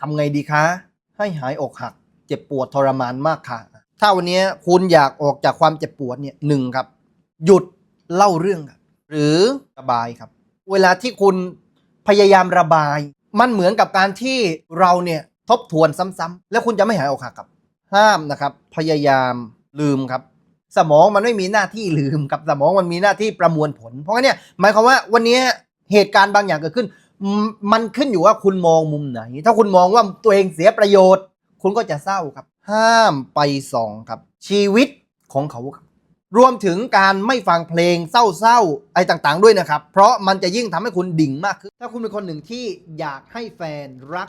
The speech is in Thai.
ทำไงดีคะ ให้หายอกหัก เจ็บปวดทรมานมากค่ะ ถ้าวันนี้คุณอยากออกจากความเจ็บปวดเนี่ยหนึ่งครับ หยุดเล่าเรื่องครับหรือระบายครับ เวลาที่คุณพยายามระบาย มันเหมือนกับการที่เราเนี่ยทบทวนซ้ำๆแล้วคุณจะไม่หายอกหักครับ ห้ามนะครับ พยายามลืมครับ สมองมันไม่มีหน้าที่ลืมครับสมองมันมีหน้าที่ประมวลผล เพราะงั้นเนี่ยหมายความว่าวันนี้เหตุการณ์บางอย่างเกิดขึ้น มันขึ้นอยู่ว่าคุณมองมุมไหน ถ้าคุณมองว่าตัวเองเสียประโยชน์ คุณก็จะเศร้าครับ ห้ามไปส่องครับ ชีวิตของเขาครับรวมถึงการไม่ฟังเพลงเศร้าๆไอ้ต่างๆ ด้วยนะครับ เพราะมันจะยิ่งทำให้คุณดิ่งมากขึ้น ถ้าคุณเป็นคนหนึ่งที่อยากให้แฟนรัก